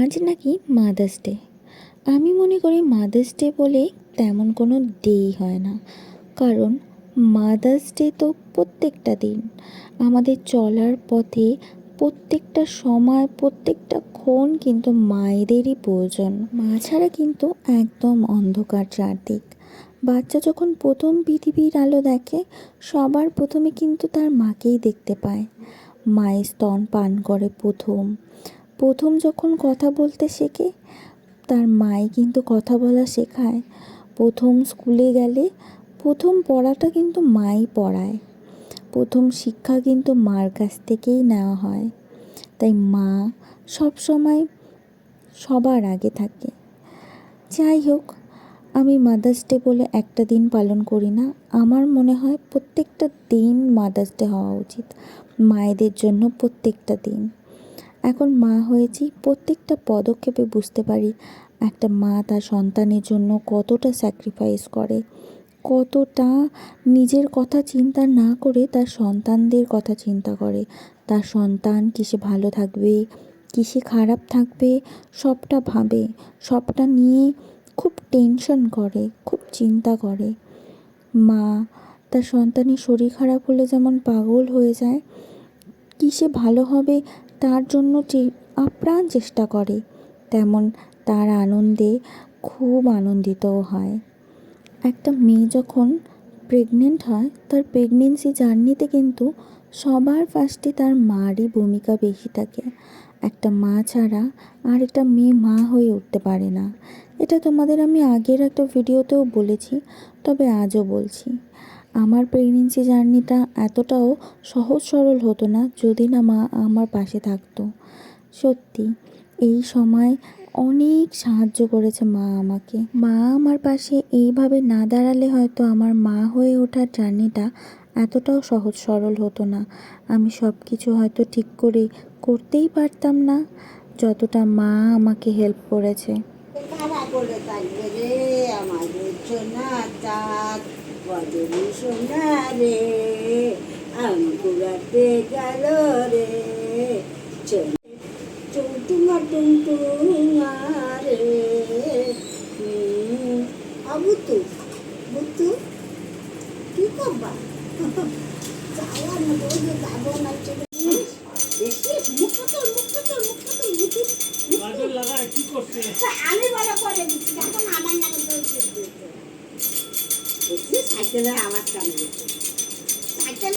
আজ নাকি mother's day আমি মনে করি মাদার্স ডে বলে তেমন কোনো ডেই হয় না। কারণ মাদার্স ডে তো প্রত্যেকটা দিন। আমাদের চলার পথে প্রত্যেকটা সময়, প্রত্যেকটা ক্ষণ কিন্তু মায়েদেরই প্রয়োজন। মা ছাড়া কিন্তু একদম অন্ধকার চারদিক। বাচ্চা যখন প্রথম পৃথিবীর আলো দেখে, সবার প্রথমে কিন্তু তার মাকেই দেখতে পায়। মায়ের স্তন পান করে প্রথম। প্রথম যখন কথা বলতে শেখে, তার মাই কিন্তু কথা বলা শেখায়। প্রথম স্কুলে গেলে প্রথম পড়াটা কিন্তু মাই পড়ায়। প্রথম শিক্ষা কিন্তু মার কাছ থেকেই নেওয়া হয়। তাই মা সব সময় সবার আগে থাকে। যাই হোক, আমি মাদার্স ডে বলে একটা দিন পালন করি না। আমার মনে হয় প্রত্যেকটা দিন মাদার্স ডে হওয়া উচিত। মায়েদের জন্য প্রত্যেকটা দিন। এখন মা হয়েছি, প্রত্যেকটা পদক্ষেপে বুঝতে পারি একটা মা তার সন্তানের জন্য কতটা স্যাক্রিফাইস করে, কতটা নিজের কথা চিন্তা না করে তার সন্তানদের কথা চিন্তা করে। তার সন্তান কিসে ভালো থাকবে কিসে খারাপ থাকবে, সবটা ভাবে, সবটা নিয়ে খুব টেনশন করে, খুব চিন্তা করে। মা তার সন্তানের শরীর খারাপ হলে যেমন পাগল হয়ে যায় কিসে ভালো হবে তার জন্য আপ্রাণ চেষ্টা করে, তেমন তার আনন্দে খুব আনন্দিতও হয়। একটা মেয়ে যখন প্রেগনেন্ট হয়, তার প্রেগনেন্সি জার্নিতে কিন্তু সবার ফার্স্টে তার মারই ভূমিকা বেশি থাকে। একটা মা ছাড়া আর একটা মেয়ে মা হয়ে উঠতে পারে না। এটা তোমাদের আমি আগের একটা ভিডিওতেও বলেছি, তবে আজও বলছি। আমার প্রেগনেন্সি জার্নিটা এতটাও সহজ সরল হতো না যদি না মা আমার পাশে থাকতো। সত্যি, এই সময় অনেক সাহায্য করেছে মা আমাকে। মা আমার পাশে এইভাবে না দাঁড়ালে হয়তো আমার মা হয়ে ওঠার জার্নিটা এতটাও সহজ সরল হতো না। আমি সব কিছু হয়তো ঠিক করে করতেই পারতাম না, যতটা মা আমাকে হেল্প করেছে। কারা থাকবে রে সোনা চাঁদ বদলি সোনা রে। আঙ্কুরাতে গেল রে চৌটুমা টুমটুমা রে আবুতু বুতু কি করবা যাওয়া না বলবে যাব না লাগায় কি করছে? আমি ভালো করে আমার নামে দোষ